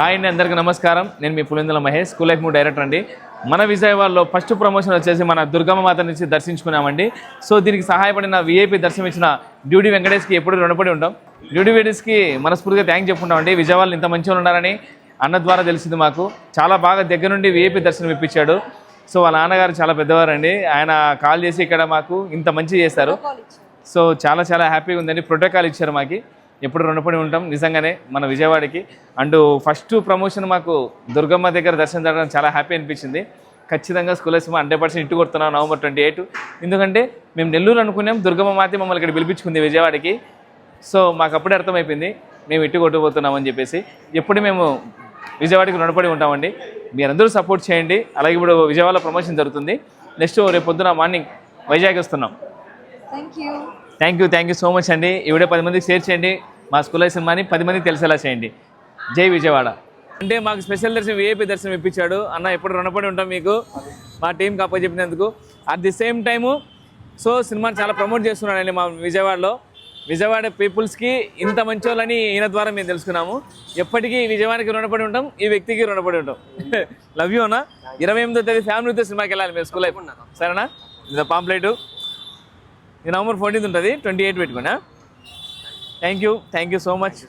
Hi అండి అందరికీ నమస్కారం. నేను మీ Pulindula Mahesh school life movie director అండి. మన విజయవాడలో ఫస్ట్ ప్రమోషన్ వచ్చేసి మన దుర్గమ్మ మాత నుంచి దర్శించుకున్నామండి. సో దీనికి సహాయపడిన విఐపి దర్శనం ఇచ్చిన డ్యూటీ వెంకటేష్కి ఎప్పుడు రుణపడి ఉంటాం డ్యూటీ వెంకటేష్కి మనస్ఫూర్తిగా థ్యాంక్ చెప్పుకుంటామండి విజయవాడలో ఇంత మంచిగా ఉన్నారని అన్న ద్వారా తెలిసింది మాకు. చాలా బాగా దగ్గర నుండి విఐపి దర్శనం ఇప్పించాడు. సో వాళ్ళ నాన్నగారు చాలా పెద్దవారండి. ఆయన కాల్ చేసి ఇక్కడ మాకు ఇంత మంచి చేశారు. సో చాలా చాలా హ్యాపీగా ఉందండి. ప్రోటోకాల్ ఇచ్చారు మాకు. ఎప్పుడు రుణపడి ఉంటాం. నిజంగానే మన విజయవాడకి. అండ్ ఫస్ట్ ప్రమోషన్ మాకు దుర్గమ్మ దగ్గర దర్శనం జరగడం చాలా హ్యాపీ అనిపించింది. ఖచ్చితంగా స్కూల్ సినిమా హండ్రెడ్ పర్సెంట్ ఇంటి కొడుతున్నాం నవంబర్ ట్వంటీ ఎయిట్. ఎందుకంటే మేము నెల్లూరు అనుకున్నాం దుర్గమ్మ మాతే మమ్మల్ని ఇక్కడ పిలిపించుకుంది విజయవాడకి. సో మాకు అప్పుడే అర్థమైపోయింది మేము ఇట్టు కొట్టుకుపోతున్నామని చెప్పేసి. ఎప్పుడు మేము విజయవాడకి రుణపడి ఉంటామండి. మీరందరూ సపోర్ట్ చేయండి. అలాగే ఇప్పుడు విజయవాడలో ప్రమోషన్ జరుగుతుంది. నెక్స్ట్ రేపు పొద్దున మార్నింగ్ వైజాగ్ వస్తున్నాం. Thank you thank you thank you so much అండి ఈ వీడియో పది మందికి షేర్ చేయండి. మా స్కూల్ సినిమాని పది మందికి తెలిసేలా చేయండి. జై విజయవాడ. అంటే మాకు స్పెషల్ దర్శనం విఐపి దర్శనం ఇప్పించాడు. అన్న ఎప్పుడు రుణపడి ఉంటాం మీకు? మా టీంకి అప్ప చెప్పినందుకు at the same time so సినిమాని చాలా ప్రమోట్ చేస్తున్నాడండి మా విజయవాడలో. విజయవాడ పీపుల్స్కి ఇంత మంచి వాళ్ళని ఈయన ద్వారా మేము తెలుసుకున్నాము. ఎప్పటికీ విజయవాడకి రుణపడి ఉంటాం ఈ వ్యక్తికి రుణపడి ఉంటాం. లవ్ యూ అన్న. ఇరవై ఎనిమిదో తేదీ ఫ్యామిలీతో సినిమాకి వెళ్ళాలి మేము స్కూల్ అయిపోయినా సరేనా? ఇది పాంప్లెట్ ఇది నవంబర్ ఫోర్టీన్త్ ఉంటుంది ట్వంటీ ఎయిట్ పెట్టుకున్నా thank you thank you so much